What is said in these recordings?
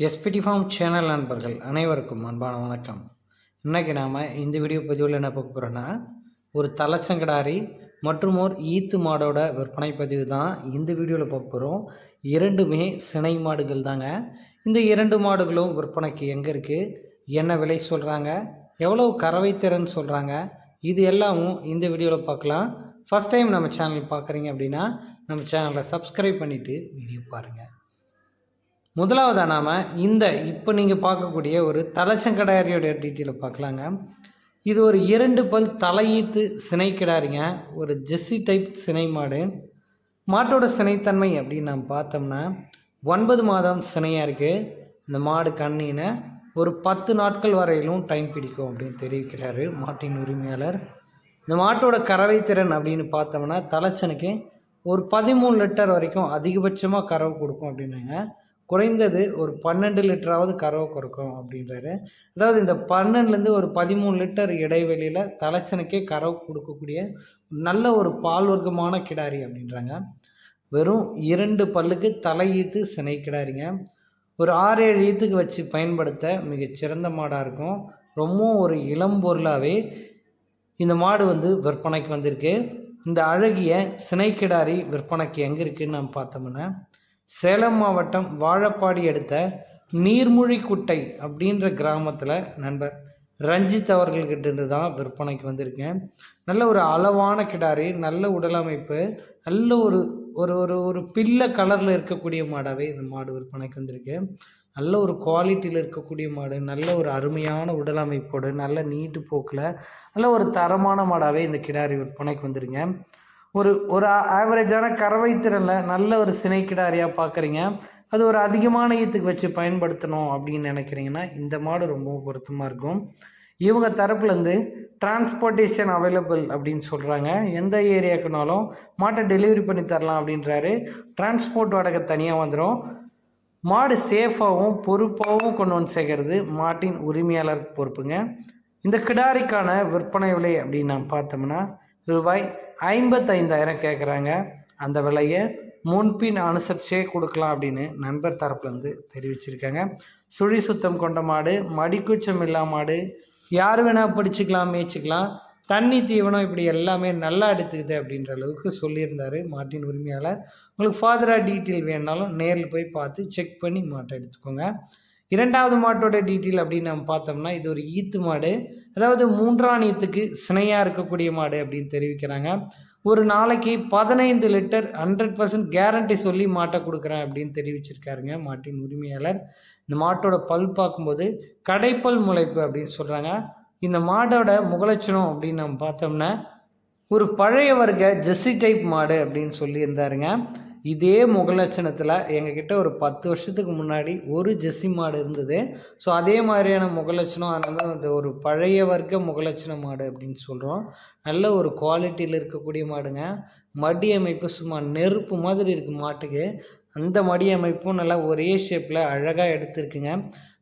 SPD form channel நண்பர்கள் அனைவருக்கும் அன்பான வணக்கம். இன்றைக்கி நாம் இந்த வீடியோ பதிவில் என்ன பார்க்க போகிறோன்னா ஒரு தலைச்சங்கடாரி மற்றும் ஒரு ஈத்து மாடோட விற்பனை பதிவு தான் இந்த வீடியோவில் பார்க்க போகிறோம் இரண்டுமே சினை மாடுகள் தாங்க. இந்த இரண்டு மாடுகளும் விற்பனைக்கு எங்கே இருக்குது என்ன விலை சொல்கிறாங்க எவ்வளோ கறவை திறன் சொல்கிறாங்க இது எல்லாமும் இந்த வீடியோவில் பார்க்கலாம். ஃபஸ்ட் டைம் நம்ம சேனல் பார்க்குறீங்க அப்படின்னா நம்ம சேனலை சப்ஸ்கிரைப் பண்ணிவிட்டு வீடியோ பாருங்கள் முதலாவதாக நாம் இந்த இப்போ நீங்கள் பார்க்கக்கூடிய ஒரு தலைச்சங்கடாரியோட டீட்டெயிலை பார்க்கலாங்க. இது ஒரு இரண்டு பல் தலையீத்து சினை கிடாரிங்க. ஒரு ஜெஸ்ஸி டைப் சினை மாடு. மாட்டோட சினைத்தன்மை அப்படின்னு நாம் பார்த்தோம்னா ஒன்பது மாதம் சினையாக இருக்குது இந்த மாடு கண்ணின ஒரு பத்து நாட்கள் வரையிலும் டைம் பிடிக்கும் அப்படின்னு தெரிவிக்கிறாரு மாட்டின் உரிமையாளர். இந்த மாட்டோட கறவை திறன் அப்படின்னு பார்த்தோம்னா தலைச்சனுக்கு ஒரு பதிமூணு லிட்டர் வரைக்கும் அதிகபட்சமாக கறவை கொடுக்கும் அப்படின்னாங்க. குறைந்தது ஒரு பன்னெண்டு லிட்டராவது கறவை கொடுக்கும் அப்படின்றாரு. அதாவது இந்த பன்னெண்டுலேருந்து ஒரு பதிமூணு லிட்டர் இடைவெளியில் தலைச்சனுக்கே கறவை கொடுக்கக்கூடிய நல்ல ஒரு பால் வர்க்கமான கிடாரி அப்படின்றாங்க. வெறும் இரண்டு பல்லுக்கு தலையீத்து சினை கிடாரிங்க. ஒரு ஆறு ஏழு ஈத்துக்கு வச்சு பயன்படுத்த மிகச் சிறந்த மாடாக இருக்கும். ரொம்பவும் ஒரு இளம் பொருளாகவே இந்த மாடு வந்து விற்பனைக்கு வந்திருக்கு. இந்த அழகிய சினை கிடாரி விற்பனைக்கு எங்கே இருக்குதுன்னு நம்ம பார்த்தோம்னா சேலம் மாவட்டம் வாழப்பாடி அடுத்த நீர்மொழிக்குட்டை அப்படின்ற கிராமத்தில் நண்பர் ரஞ்சித் அவர்கள்கிட்ட இருந்து தான் விற்பனைக்கு வந்திருக்கேன். நல்ல ஒரு அளவான கிடாரி நல்ல உடலமைப்பு நல்ல ஒரு ஒரு ஒரு ஒரு பில்லை கலரில் இருக்கக்கூடிய மாடாகவே இந்த மாடு விற்பனைக்கு வந்திருக்கு. நல்ல ஒரு குவாலிட்டியில் இருக்கக்கூடிய மாடு நல்ல ஒரு அருமையான உடலமைப்போடு நல்ல நீட்டு போக்கில் நல்ல ஒரு தரமான மாடாகவே இந்த கிடாரி விற்பனைக்கு வந்துருங்க ஒரு ஒரு ஆவரேஜான கறவை திறனில் நல்ல ஒரு சினை கிடாரியாக பார்க்குறீங்க அது ஒரு அதிகமான ஈத்துக்கு வச்சு பயன்படுத்தணும் அப்படின்னு நினைக்கிறீங்கன்னா இந்த மாடு ரொம்பவும் பொருத்தமாக இருக்கும். இவங்க தரப்புலேருந்து டிரான்ஸ்போர்ட்டேஷன் அவைலபிள் அப்படின்னு சொல்கிறாங்க எந்த ஏரியாக்குனாலும் மாட்டை டெலிவரி பண்ணி தரலாம் அப்படின்றாரு. டிரான்ஸ்போர்ட் வாடகை தனியாக வந்துடும் மாடு சேஃபாகவும் பொறுப்பாகவும் கொண்டு வந்து சேர்க்கறது மாட்டின் உரிமையாளர் பொறுப்புங்க. இந்த கிடாரிக்கான விற்பனை விலை அப்படின்னு நான் பார்த்தோம்னா ரூபாய் ஐம்பத்தைந்தாயிரம் கேட்குறாங்க அந்த விலையை முன்பின் அனுசரிச்சே கொடுக்கலாம் அப்படின்னு நண்பர் தரப்புலேருந்து தெரிவிச்சிருக்காங்க. சுழி சுத்தம் கொண்ட மாடு மடிக்குச்சம் இல்லா மாடு யார் வேணால் பிடிச்சிக்கலாம் மேய்ச்சிக்கலாம். தண்ணி தீவனம் இப்படி எல்லாமே நல்லா எடுத்துக்குது அப்படின்ற அளவுக்கு சொல்லியிருந்தார் மாட்டின் உரிமையாளர். உங்களுக்கு ஃபாதராக டீட்டெயில் வேணாலும் நேரில் போய் பார்த்து செக் பண்ணி மாட்டை எடுத்துக்கோங்க. இரண்டாவது மாட்டோட டீட்டெயில் அப்படின்னு நம்ம பார்த்தோம்னா இது ஒரு ஈத்து மாடு. அதாவது மூன்றாம் ஈத்துக்கு சினையாக இருக்கக்கூடிய மாடு அப்படின்னு தெரிவிக்கிறாங்க. ஒரு நாளைக்கு பதினைந்து லிட்டர் ஹண்ட்ரட் பர்சன்ட் கேரண்டி சொல்லி மாட்டை கொடுக்குறேன் அப்படின்னு தெரிவிச்சிருக்காருங்க மாட்டின் உரிமையாளர். இந்த மாட்டோட பல் பார்க்கும்போது கடைப்பல் முளைப்பு அப்படின்னு சொல்கிறாங்க இந்த மாடோட முகலட்சணம் அப்படின்னு நம்ம பார்த்தோம்னா ஒரு பழைய வர்க்க ஜெஸ்ஸி டைப் மாடு அப்படின்னு சொல்லியிருந்தாருங்க. இதே முகலட்சணத்தில் எங்ககிட்ட ஒரு பத்து வருஷத்துக்கு முன்னாடி ஒரு ஜெஸ்ஸி மாடு இருந்தது. ஸோ அதே மாதிரியான முகலட்சணம் அதனால அந்த ஒரு பழைய வர்க்க முகலட்சண மாடு அப்படின்னு சொல்கிறோம் நல்ல ஒரு குவாலிட்டியில் இருக்கக்கூடிய மாடுங்க. மடி அமைப்பு சும்மா நெருப்பு மாதிரி இருக்குது மாட்டுக்கு. அந்த மடி அமைப்பும் நல்லா ஒரே ஷேப்பில் அழகாக எடுத்திருக்குங்க.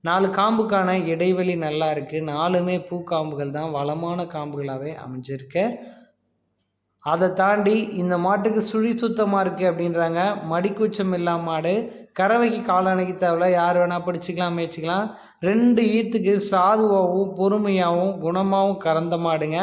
நாலு காம்புக்கான இடைவெளி நல்லா இருக்குது நாலுமே பூக்காம்புகள் தான். வளமான காம்புகளாகவே அமைஞ்சிருக்கு. அதை தாண்டி இந்த மாட்டுக்கு சுழி சுத்தமாக இருக்குது அப்படின்றாங்க. மடிக்கூச்சம் இல்லாம மாடு. கறவைக்கு காலணைக்கு தேவையில்ல. யார் வேணால் பிடிச்சிக்கலாம் மேய்ச்சிக்கலாம். ரெண்டு ஈத்துக்கு சாதுவாகவும் பொறுமையாகவும் குணமாகவும் கறந்த மாடுங்க.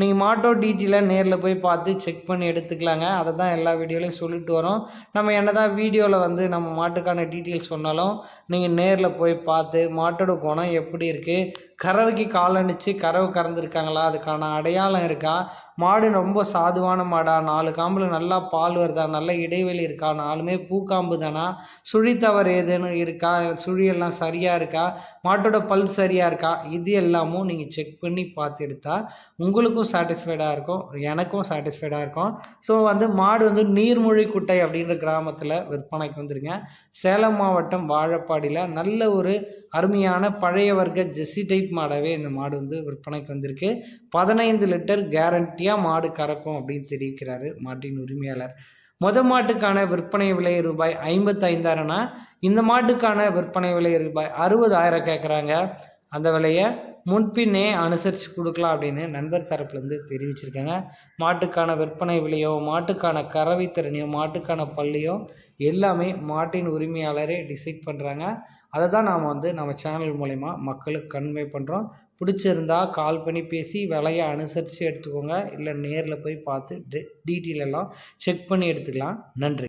நீங்கள் மாட்டோ டீட்டெயிலாக நேரில் போய் பார்த்து செக் பண்ணி எடுத்துக்கலாங்க. அதை தான் எல்லா வீடியோலையும் சொல்லிட்டு வரோம். நம்ம என்ன தான் வீடியோவில் வந்து நம்ம மாட்டுக்கான டீட்டெயில்ஸ் சொன்னாலும் நீங்கள் நேரில் போய் பார்த்து மாட்டோட குணம் எப்படி இருக்குது கறவைக்கு காலணிச்சு கறவை கறந்துருக்காங்களா? அதுக்கான அடையாளம் இருக்கா? மாடு ரொம்ப சாதுவான மாடா. நாலு காம்பில் நல்லா பால் வருதா? நல்ல இடைவெளி இருக்கா? நாலுமே பூக்காம்பு தானா? சுழி தவறு ஏதேனும் இருக்கா? சுழியெல்லாம் சரியாக இருக்கா? மாட்டோட பல் சரியாக இருக்கா? இது எல்லாமும் நீங்கள் செக் பண்ணி பார்த்து எடுத்தால் உங்களுக்கும் சாட்டிஸ்ஃபைடாக இருக்கும். எனக்கும் சாட்டிஸ்ஃபைடாக இருக்கும். ஸோ வந்து மாடு வந்து நீர்மொழி குட்டை அப்படின்ற கிராமத்தில் விற்பனைக்கு வந்துருங்க. சேலம் மாவட்டம் வாழப்பாடியில் நல்ல ஒரு அருமையான பழைய வர்க்க ஜெஸ்ஸி டைப் மாடாகவே இந்த மாடு வந்து விற்பனைக்கு வந்திருக்கு. பதினைந்து லிட்டர் கேரண்டியாக மாடு கறக்கும் அப்படின்னு தெரிவிக்கிறாரு மாட்டின் உரிமையாளர். மொத மாட்டுக்கான விற்பனை விலை ரூபாய் ஐம்பத்தைந்தாயிரம்னா இந்த மாட்டுக்கான விற்பனை விலை ரூபாய் அறுபதாயிரம் கேட்குறாங்க அந்த விலையை முன்பின்னே அனுசரித்து கொடுக்கலாம் அப்படின்னு நண்பர் தரப்புலேருந்து தெரிவிச்சிருக்காங்க. மாட்டுக்கான விற்பனை விலையோ மாட்டுக்கான கறவை திறனையோ மாட்டுக்கான பள்ளியோ எல்லாமே மாட்டின் உரிமையாளரே டிசைட் பண்ணுறாங்க அதை தான் நாம் வந்து நம்ம சேனல் மூலிமா மக்களுக்கு கன்வே பண்ணுறோம் பிடிச்சிருந்தா கால் பண்ணி பேசி விலையை அனுசரித்து எடுத்துக்கோங்க. இல்லை நேரில் போய் பார்த்து டீட்டெயில் எல்லாம் செக் பண்ணி எடுத்துக்கலாம். நன்றி.